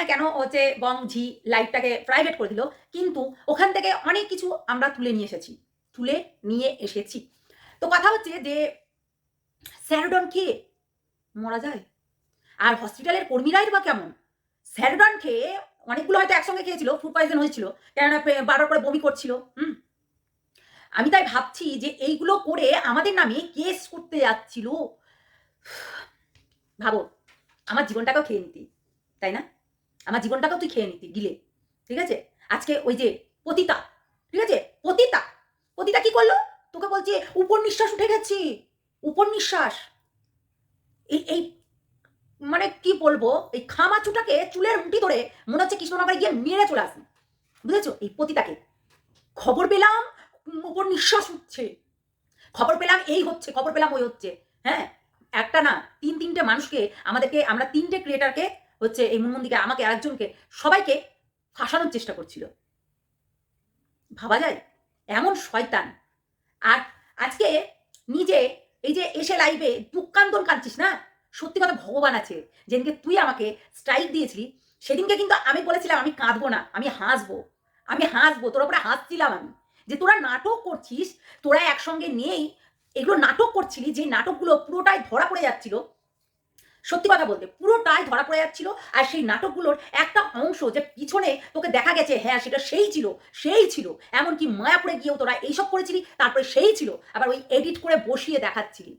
না কেন হচ্ছে বং, ঝি লাইভটাকে প্রাইভেট করে দিল, কিন্তু ওখান থেকে অনেক কিছু আমরা তুলে নিয়ে এসেছি, তুলে নিয়ে এসেছি। তো কথা হচ্ছে যে, স্যারডন খেয়ে মরা যায়। আর হসপিটালের কর্মীরাই বা কেমন? স্যারডন খেয়ে অনেকগুলো হয়তো একসঙ্গে খেয়েছিল ফুড পয়জন হয়েছিল, কেননা বারবার করে বমি করছিল, হুম? আমি তাই ভাবছি যে এইগুলো করে আমাদের নামে কেস করতে যাচ্ছিল। ভাবো, আমার জীবনটাকেও খেয়ে নিতি, তাই না? আমার জীবনটাকেও তুই খেয়ে নিতি, গিলে, ঠিক আছে? আজকে ওই যে পতিতা, ঠিক আছে? পতিতা পতিতা কি করল? তোকে বলছি, উপর নিঃশ্বাস উঠে গেছি, উপর নিঃশ্বাস। এই এই মানে কি বলব? এই খামাচুটাকে চুলের মুঠি ধরে মনে হচ্ছে কৃষ্ণনগরে গিয়ে মেরে চলে আসি বুঝেছ? এই পতিতাকে। খবর পেলাম উপর নিঃশ্বাস উঠছে। খবর পেলাম এই হচ্ছে, খবর পেলাম ওই হচ্ছে হ্যাঁ? একটা না, তিন, তিনটে মানুষকে আমাদেরকে, আমরা তিনটে ক্রিয়েটারকে হচ্ছে এই মুনমন্দিকে আমাকে আরেকজনকে সবাইকে ফাঁসানোর চেষ্টা করছিল। ভাবা যায়? এমন শয়তান। আর আজকে নিজে এই যে এসে লাইভে দুঃখান্তন কাঁদছিস না? সত্যি কথা ভগবান আছে। যেদিনকে তুই আমাকে স্ট্রাইক দিয়েছিলি, সেদিনকে কিন্তু আমি বলেছিলাম আমি কাঁদবো না, আমি হাসবো। আমি হাসবো, তোর উপরে হাসছিলাম আমি। যে তোরা নাটক করছিস, তোরা একসঙ্গে নিয়েই এগুলো নাটক করছিলি যে নাটকগুলো পুরোটাই ধরা পড়ে যাচ্ছিল সত্যি কথা বলতে পুরোটাই ধরা পড়ে যাচ্ছিল আর সেই নাটকগুলোর একটা অংশ যে পিছনে তোকে দেখা গেছে হ্যাঁ সেটা সেই ছিল সেই ছিল। এমনকি মায়াপুরে গিয়েও তোরা এইসব করেছিলি, তারপরে সেই ছিল। আবার ওই এডিট করে বসিয়ে দেখাচ্ছিলি।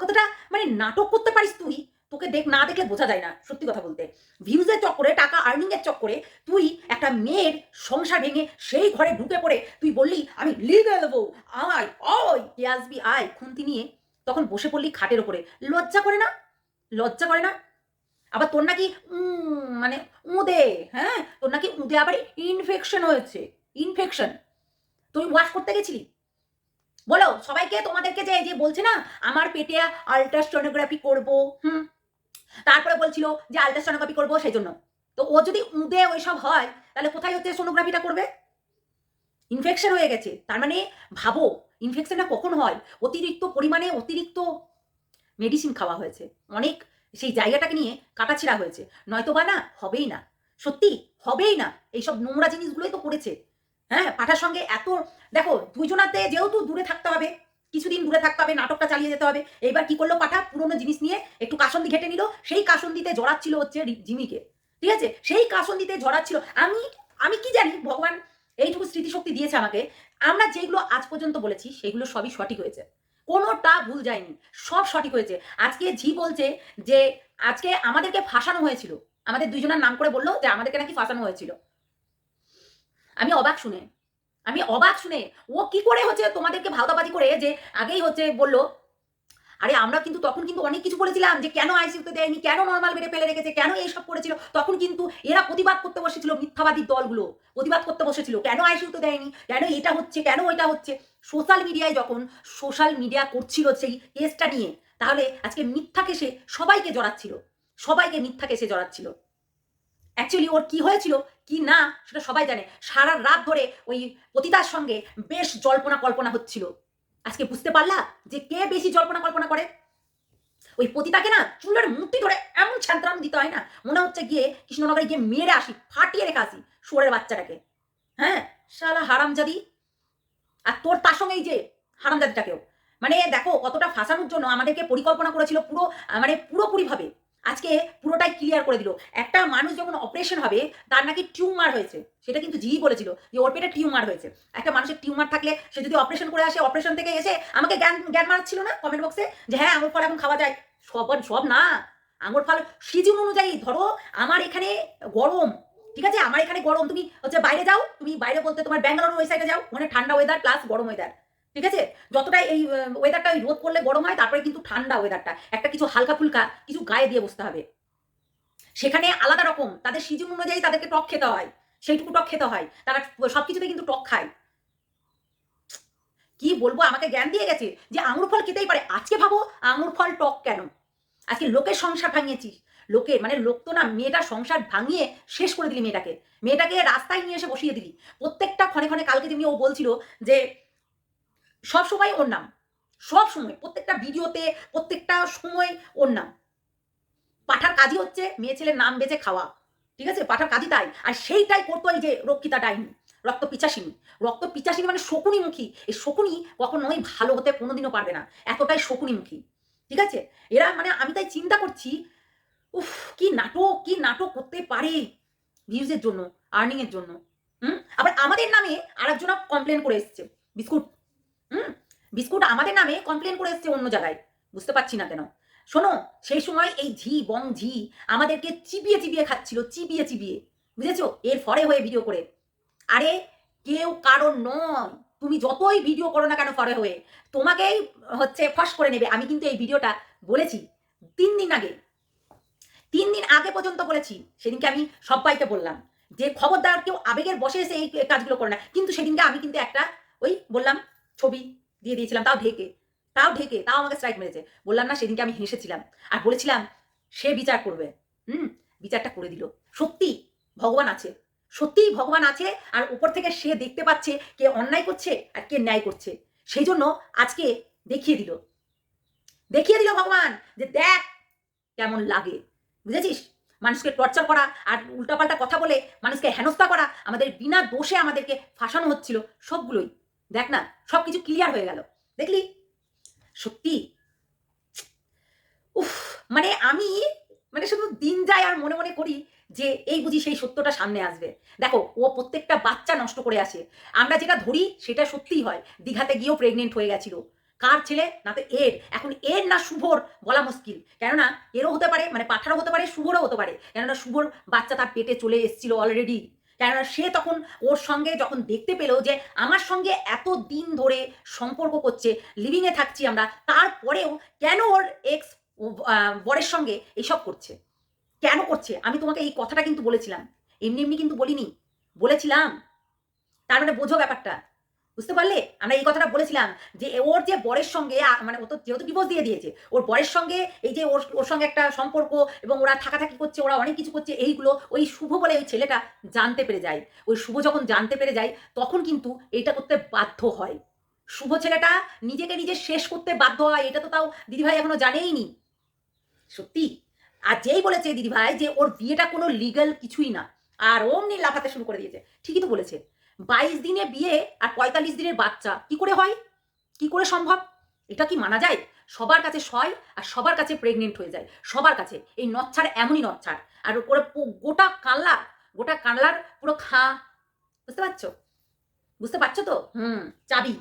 কতটা মানে নাটক করতে পারিস তুই? তোকে দেখ, না দেখলে বোঝা যায় না, সত্যি কথা বলতে। ভিউজের চক্করে, টাকা আর্নিং এর চক্করে তুই একটা মেয়ের সংসার ভেঙে সেই ঘরে ঢুকে পড়ে তুই বললি, আমি লিগে দেবো আয় ওই আসবি, আয়। খুন্তি নিয়ে তখন বসে পড়লি খাটের ওপরে। লজ্জা করে না? লজ্জা করে না? আবার তোর নাকি মানে উদে হ্যাঁ? তোর নাকি উদে আবার ইনফেকশন হয়েছে। ইনফেকশন তুই ওয়াশ করতে গেছিলি? বলো, সবাইকে তোমাদেরকে যে যে বলছে না, আমার পেটে আলট্রাসোনোগ্রাফি করব, হুম? তারপরে বলছিল যে আলট্রাসোনোগ্রাফি করব সেই জন্য তো ও যদি উদে ওইসব হয়, তাহলে কোথায় হচ্ছে সোনোগ্রাফিটা করবে? ইনফেকশন হয়ে গেছে। তার মানে ভাবো ইনফেকশনটা কখন হয়? অতিরিক্ত পরিমাণে অতিরিক্ত মেডিসিন খাওয়া হয়েছে। অনেক সেই জায়গাটাকে নিয়ে কাটাছিড়া হয়েছে। নয়তো বা না, হবেই না। সত্যি, হবেই না। এইসব নোংরা জিনিসগুলোই তো করেছে। হ্যাঁ পাঠার সঙ্গে এত, দেখো, দুইজনাতে যেহেতু দূরে থাকতে হবে, কিছুদিন দূরে থাকতে হবে, নাটকটা চালিয়ে যেতে হবে, এইবার কি করল পাঠা? পুরোনো জিনিস নিয়ে একটু কাসন্দি ঘেটে নিল, সেই কাসন্দিতে জড়াচ্ছিল হচ্ছে জিমিকে। ঠিক আছে? সেই কাসন্দিতে জড়াচ্ছিল। আমি আমি কি জানি, ভগবান, এইটুকু স্মৃতিশক্তি দিয়েছে আমাকে। আমরা যেগুলো আজ পর্যন্ত বলেছি, সেগুলো সবই সঠিক হয়েছে। কোনোটা ভুল যায়নি। সব সঠিক হয়েছে। আজকে ঝি বলছে যে, আজকে আমাদেরকে ফাঁসানো হয়েছিল। আমাদের দুইজনের নাম করে বলল যে, আমাদেরকে নাকি ফাঁসানো হয়েছিল। আমি অবাক শুনে, আমি অবাক শুনে, ও কি করে হচ্ছে তোমাদেরকে ভাওতাবাজি করে যে, আগেই হচ্ছে বলল আরে আমরা কিন্তু তখন কিন্তু অনেক কিছু বলেছিলাম যে কেন আইসিউতে দেয়নি, কেন নর্মাল বেডে ফেলে রেখেছে, কেন এইসব করেছিল। তখন কিন্তু এরা প্রতিবাদ করতে বসেছিল মিথ্যাবাদী দলগুলো, প্রতিবাদ করতে বসেছিল, কেন আইসিউতে দেয়নি, কেন এটা হচ্ছে, কেন ওইটা হচ্ছে। সোশ্যাল মিডিয়ায় যখন সোশ্যাল মিডিয়া করছিল সেই কেসটা নিয়ে, তাহলে আজকে মিথ্যা কেসে সবাইকে জড়াচ্ছিল, সবাইকে মিথ্যা কেসে জড়াচ্ছিল। অ্যাকচুয়ালি ওর কি হয়েছিল, কি না, সেটা সবাই জানে। সারা রাত ধরে ওই পতিতার সঙ্গে বেশ জল্পনা কল্পনা হচ্ছিল। আজকে বুঝতে পারলা যে কে বেশি জল্পনা কল্পনা করে? ওই পতিতাকে না চুলের মুঠি ধরে এমন ছ্যান্তরাম দিতে হয় না, মনে হচ্ছে গিয়ে কৃষ্ণনগরে গিয়ে মেরে আসি, ফাটিয়ে রেখে আসি শুয়োরের বাচ্চাটাকে। হ্যাঁ শালা হারামজাদি? আর তোর তার সঙ্গে এই যে হারামজাদিটাকেও। মানে দেখো, কতটা ফাঁসানোর জন্য আমাদেরকে পরিকল্পনা করেছিল পুরো মানে পুরোপুরিভাবে। আজকে পুরোটাই ক্লিয়ার করে দিল। একটা মানুষ যখন অপারেশন হবে, তার নাকি টিউমার হয়েছে। সেটা কিন্তু জি বলেছিল যে ওর পেটে টিউমার হয়েছে। একটা মানুষের টিউমার থাকলে সে যদি অপারেশন করে আসে অপারেশন থেকে এসে আমাকে জ্ঞান জ্ঞান মারাচ্ছিল না কমেন্ট বক্সে যে হ্যাঁ আঙুর ফল এখন খাওয়া যায়। সব সব না। আঙুর ফল সিজন অনুযায়ী ধরো, আমার এখানে গরম। ঠিক আছে? আমার এখানে গরম। তুমি হচ্ছে বাইরে যাও। তুমি বাইরে বলতে তোমার ব্যাঙ্গালোর ওই সাইডে যাও। ওখানে ঠান্ডা ওয়েদার প্লাস গরম ওয়েদার ঠিক আছে? যতটাই এই ওয়েদারটা ওই রোদ করলে গরম হয়, তারপরে কিন্তু ঠান্ডা ওয়েদারটা একটা কিছু হালকা ফুলকা কিছু গায়ে দিয়ে বসতে হবে। সেখানে আলাদা রকম, তাদের সিজন অনুযায়ী তাদেরকে টক খেতে হয়। সেইটুকু টক খেতে হয়। তারা সবকিছুতে কিন্তু টক খায়। কি বলব? আমাকে জ্ঞান দিয়ে গেছে যে আঙুর ফল খেতেই পারে। আজকে ভাবো আঙুর ফল টক কেন? আজকে লোকের সংসার ভাঙিয়েছিস লোকে মানে লোক তো না, মেয়েটার সংসার ভাঙিয়ে শেষ করে দিলি মেয়েটাকে। মেয়েটাকে রাস্তায় নিয়ে এসে বসিয়ে দিলি। প্রত্যেকটা ক্ষণে ক্ষণে কালকে যেমনি ও বলছিল যে সব সময় ওর নাম। সব সময়, প্রত্যেকটা ভিডিওতে, প্রত্যেকটা সময় ওর নাম। পাঠার কাজই হচ্ছে মেয়ে ছেলের নাম বেঁচে খাওয়া, ঠিক আছে? পাঠার কাজই তাই। আর সেইটাই করতো এই যে রক্ষিতা ডাইনি, রক্ত পিচাসিনী। রক্ত পিচাসিনী মানে শকুনিমুখী। এই শকুনি কখনোই ভালো হতে কোনোদিনও পারবে না। এতটাই শকুনিমুখী, ঠিক আছে? এরা মানে আমি তাই চিন্তা করছি, উফ, কি নাটক কি নাটক করতে পারে ভিউজের জন্য আর্নিং এর জন্য, হুম? আবার আমাদের নামে আরেকজন কমপ্লেন করে এসছে, বিস্কুট। বিস্কুট আমাদের নামে কমপ্লেন করে এসছে অন্য জায়গায়। বুঝতে পারছি না কেন। শোনো, সেই সময় এই ঝি বং ঝি আমাদেরকে চিবিয়ে চিবিয়ে খাচ্ছিল, চিবিয়ে চিবিয়ে। বুঝেছ? এর ফরে হয়ে ভিডিও করে। আরে, কেউ কারণ নয়। তুমি যতই ভিডিও করো না কেন ফরে হয়ে, তোমাকেই হচ্ছে ফস করে নেবে। আমি কিন্তু এই ভিডিওটা বলেছি তিন দিন আগে। তিন দিন আগে পর্যন্ত বলেছি। সেদিনকে আমি সবাইকে বললাম যে, খবরদার কেউ আবেগের বসে এসে এই কাজগুলো করে না। কিন্তু সেদিনকে আমি কিন্তু একটা ওই বললাম ছবি দিয়ে দিয়েছিলাম, তাও ঢেকে তাও ঢেকে, তাও আমাকে স্ট্রাইক মেরেছে। বললাম না, সেদিনকে আমি হেসেছিলাম। আর বলেছিলাম, সে বিচার করবে। হুম, বিচারটা করে দিল। সত্যি ভগবান আছে। সত্যিই ভগবান আছে, আর উপর থেকে সে দেখতে পাচ্ছে কে অন্যায় করছে আর কে ন্যায় করছে। সেই জন্য আজকে দেখিয়ে দিল। দেখিয়ে দিল ভগবান যে দেখ কেমন লাগে। বুঝেছিস? মানুষকে টর্চার করা আর উল্টাপাল্টা কথা বলে মানুষকে হেনস্থা করা, আমাদের বিনা দোষে আমাদেরকে ফাঁসানো হচ্ছিল সবগুলোই। দেখ না সব কিছু ক্লিয়ার হয়ে গেল। দেখলি? সত্যি? উফ মানে আমি মানে শুধু দিন যায় আর মনে মনে করি যে এই বুঝি সেই সত্যটা সামনে আসবে। দেখো, ও প্রত্যেকটা বাচ্চা নষ্ট করে আসে। আমরা যেটা ধরি, সেটা সত্যিই হয়। দীঘাতে গিয়েও প্রেগনেন্ট হয়ে গেছিল। কার ছেলে? না তো এর। এখন এর না শুভর বলা মুশকিল। কেননা, এরও হতে পারে মানে পাঠারও হতে পারে, শুভরও হতে পারে। কেননা, শুভর বাচ্চা তার পেটে চলে এসেছিল অলরেডি কেননা সে তখন ওর সঙ্গে যখন দেখতে পেল যে আমার সঙ্গে এত দিন ধরে সম্পর্ক করছে লিভিংয়ে থাকছি আমরা, তারপরেও কেন ওর এক্স বরের সঙ্গে এইসব করছে? কেন করছে? আমি তোমাকে এই কথাটা কিন্তু বলেছিলাম। এমনি এমনি কিন্তু বলিনি। বলেছিলাম। তার মানে বোঝো ব্যাপারটা। বুঝতে পারলে? আমরা এই কথাটা বলেছিলাম যে ওর যে বরের সঙ্গে মানে ও তো যেহেতু ডিভোর্স দিয়ে দিয়েছে, ওর বরের সঙ্গে এই যে ওর ওর সঙ্গে একটা সম্পর্ক এবং ওরা থাকাথাকি করছে, ওরা অনেক কিছু করছে, এইগুলো ওই শুভ বলে ওই ছেলেটা জানতে পেরে যায়। ওই শুভ যখন জানতে পেরে যায়, তখন কিন্তু এটা করতে বাধ্য হয়। শুভ ছেলেটা নিজেকে নিজে শেষ করতে বাধ্য হয়, এটা তো তাও দিদিভাই এখনও জানেই নি সত্যি? আর যেই বলেছে দিদিভাই যে ওর বিয়েটা কোনো লিগ্যাল কিছুই না। আর অমনি লাফাতে শুরু করে দিয়েছে। ঠিকই তো বলেছে। বাইশ দিনে বিয়ে আর পঁয়তাল্লিশ দিনের বাচ্চা, কি করে হয়? কি করে সম্ভব? এটা কি মানা যায়? সবার কাছে সয় আর সবার কাছে প্রেগনেন্ট হয়ে যায়। সবার কাছে, এই নচ্ছার এমনই নচ্ছার। আর ওপরে গোটা কানলা গোটা কানলার পুরো খা, বুঝতে পারছ? বুঝতে পারছ তো? হুম, চাবি।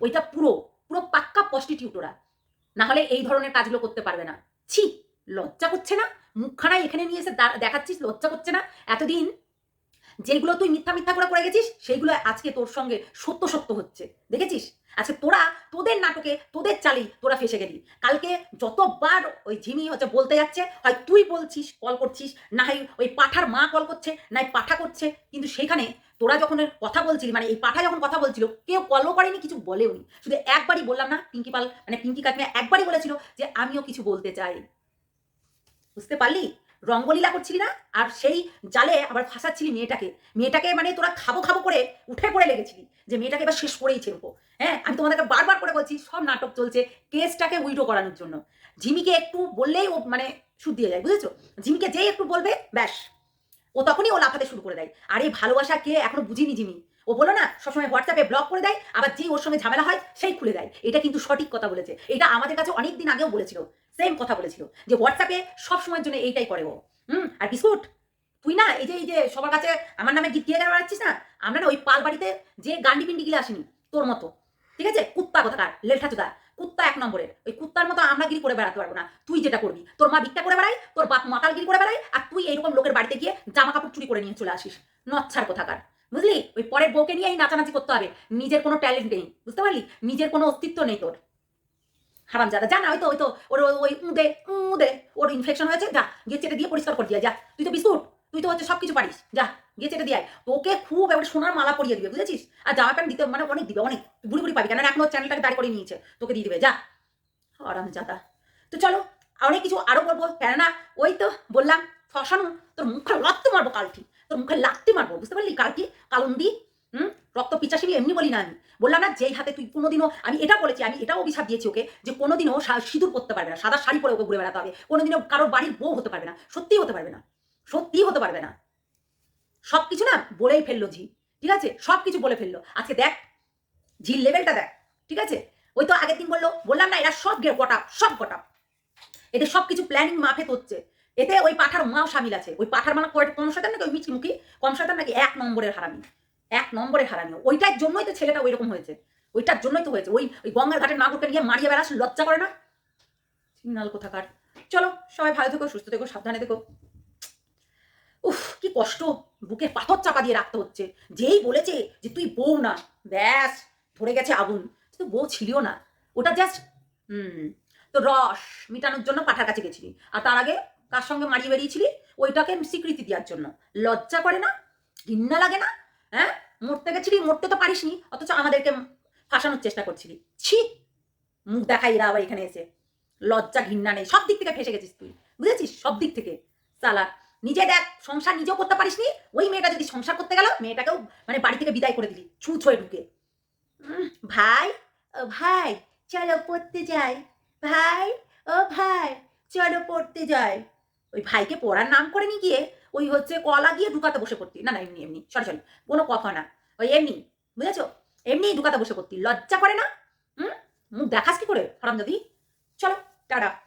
ওইটা পুরো পুরো পাক্কা প্রস্টিটিউট ওরা। না হলে এই ধরনের কাজগুলো করতে পারবে না। ছি, লজ্জা করছে না? মুখখানায় এখানে নিয়ে এসে দেখাচ্ছিস, লজ্জা করছে না? এতদিন যেগুলো তুই মিথ্যা মিথ্যা করে করে গেছিস, সেইগুলো আজকে তোর সঙ্গে সত্য সত্য হচ্ছে। দেখেছিস? আজকে তোরা তোদের নাটকে, তোদের চালেই তোরা ফেসে গেলি। কালকে যতবার ওই ঝিমি হচ্ছে বলতে যাচ্ছে, হয় তুই বলছিস কল করছিস, না হয় ওই পাঠার মা কল করছে, না পাঠা করছে, কিন্তু সেখানে তোরা যখন কথা বলছিলি মানে এই পাঠা যখন কথা বলছিল, কেউ কলও করেনি, কিছু বলেও নি শুধু একবারই বললাম না, পিঙ্কি পাল মানে পিঙ্কি কাকিমা একবারই বলেছিল যে, আমিও কিছু বলতে চাই। বুঝতে পারলি? রঙ্গলীলা করছিলি না? আর সেই জালে আবার ফাঁসাচ্ছিলি মেয়েটাকে। মেয়েটাকে মানে তোরা খাব খাব করে উঠে পড়ে লেগেছিলি যে মেয়েটাকে এবার শেষ করেই ছেড়বো। হ্যাঁ আমি তোমাদেরকে বারবার করে বলছি, সব নাটক চলছে কেসটাকে উইডো করানোর জন্য। ঝিমিকে একটু বললেই ও মানে সুদ দিয়ে যায়, বুঝেছ? ঝিমিকে যেই একটু বলবে, ব্যাস। ও তখনই ও লাফাতে শুরু করে দেয়। আর এই ভালোবাসা কে এখনও বুঝিনি জিমি? ও বলো না, সবসময় হোয়াটসঅ্যাপে ব্লক করে দেয়, আবার যেই ওর সঙ্গে ঝামেলা হয়, সেই খুলে দেয়। এটা কিন্তু সঠিক কথা বলেছে। এটা আমাদের কাছে অনেক দিন আগেও বলেছিল। সেম কথা বলেছিল, যে হোয়াটসঅ্যাপে সব সময়ের জন্য এইটাই করে ও। হুম, আর বিস্কুট? তুই না, এই যে এই যে সবার কাছে আমার নামে গিফট দিয়ে গেলে বেড়াচ্ছিস না? আমরা না ওই পাল বাড়িতে যে গান্ডি পিন্ডি গিলে আসিনি, তোর মতো। ঠিক আছে? কুত্তা কোথাকার? লেলঠা চুদা। কুত্তা এক নম্বরের। ওই কুত্তার মতো আমরা গিরি করে বেড়াতে পারব না। তুই যেটা করবি, তোর মা ভিক্ষা করে বেড়াই তোর বাপ মাতালগিরি করে বেড়াই আর তুই এইরকম লোকের বাড়িতে গিয়ে জামা কাপড় চুরি করে নিয়ে চলে আসিস। নচ্ছার কোথাকার। বুঝলি? ওই পরের বউকে নিয়ে এই নাচানাচি করতে হবে। নিজের কোনো ট্যালেন্ট নেই। বুঝতে পারলি? নিজের কোনো অস্তিত্ব নেই তোর। হারাম জাদা যা না হয়তো হয়তো ওর ওই- ওই উদে উদে, ওর ইনফেকশন হয়েছে, যা, গিয়ে চেটে দিয়ে পরিষ্কার করে দিয়ে যা। তুই তো বিস্কুট, তুই তো হচ্ছে সব কিছু পারিস, যা, গিয়ে চেটে দিয়ে। তোকে খুব এবার সোনার মালা পরিয়ে দিবে, বুঝেছিস? আর জামা প্যান্ট দিতে মানে অনেক দিবে, অনেক বুড়ি বুড়ি পাবি। কেন এখনও চ্যানেলটাকে দাঁড় করে নিয়েছে, তোকে দিয়ে দিবে, যা। আরাম জাদা তো চলো, অনেক কিছু আরও বলব, কেননা ওই তো বললাম ফসানো তোর মুখে লাগতে মারবো কালটি তোর মুখে লাগতে মারবো, বুঝতে পারলি? কালটি কালন্দি হুম? রক্ত পিচাসিনি এমনি বলি না আমি। বললাম না, যেই হাতে তুই কোনোদিনও, আমি এটা বলেছি, আমি এটাও অভিশাপ দিয়েছি ওকে, যে কোনোদিনও সিঁদুর পরতে পারবে না, সাদা শাড়ি পরে ওকে ঘুরে বেড়াতে হবে। কোনোদিনও কারোর বাড়ির বউ হতে পারবে না, সত্যিই হতে পারবে না, সত্যিই হতে পারবে না। সব কিছু না বলেই ফেলল ঝি, ঠিক আছে? সব কিছু বলে ফেলল। আজকে দেখ, ঝির লেভেলটা দেখ, ঠিক আছে? ওই তো আগের দিন বলল, বললাম না, এরা সব গোটা সব গোটা এদের সব কিছু প্ল্যানিং মাফে হচ্ছে। এতে ওই পাঠার মাও সামিল আছে। ওই পাঠার মানে কম শয়তান নাকি ওই মিচকি মুখী কম শয়তান নাকি এক নম্বরের হারামি। এক নম্বরে হারামি ওইটার জন্যই তো ছেলেটা ওই রকম হয়েছে। ওইটার জন্যই তো হয়েছে। ওই ওই গঙ্গার ঘাটের নাগরকে নিয়ে মারিয়ে বেড়াস, লজ্জা করে না? সিগনাল কোথাকার? চলো, সবাই ভালো থেকো, সুস্থ থেকো, সাবধানে থেকো। উফ, কি কষ্ট। বুকে পাথর চাপা দিয়ে রাখতে হচ্ছে। যেই বলেছে যে তুই বউ না, ব্যাস, ধরে গেছে আগুন। তো বউ ছিলিও না। ওটা জাস্ট হুম, তো রস মিটানোর জন্য পাঠার কাছে গেছিলি। আর তার আগে কার সঙ্গে মারিয়ে বেরিয়েছিলি? ওইটাকে স্বীকৃতি দেওয়ার জন্য। লজ্জা করে না? ঘৃণা লাগে না? হ্যাঁ? মরতে গেছিলি, মরতে তো পারিসনি, অথচ আমাদেরকে ফাঁসানোর চেষ্টা করছিলি। ছি! মুখ দেখাই এরা আবার এখানে এসে। লজ্জা, ঘৃণা নেই, সব দিক থেকে ফেসে গেছিস তুই। বুঝেছিস? সব দিক থেকে। সালা, নিজে দেখ, সংসার নিজেও করতে পারিসনি, ওই মেয়েটা যদি সংসার করতে গেল, মেয়েটাকেও মানে বাড়ি থেকে বিদায় করে দিলি, ছুঁচ হয়ে ঢুকে। ভাই, ও ভাই, চলো পড়তে যাই। ভাই, ও ভাই, চলো পড়তে যাই। ওই ভাইকে পড়ার নাম করে নিয়ে গিয়ে ওই হচ্ছে কলা দিয়ে ঢুকাতে বসে পড়তি। না না, এমনি এমনি, সরি সরি, কোনো কথা না। ওই এমনি, বুঝেছ? এমনি ঢুকাতে বসে পড়তি। লজ্জা করে না? হুম? দেখাস কি করে হারাম যদি চলো, টাটা।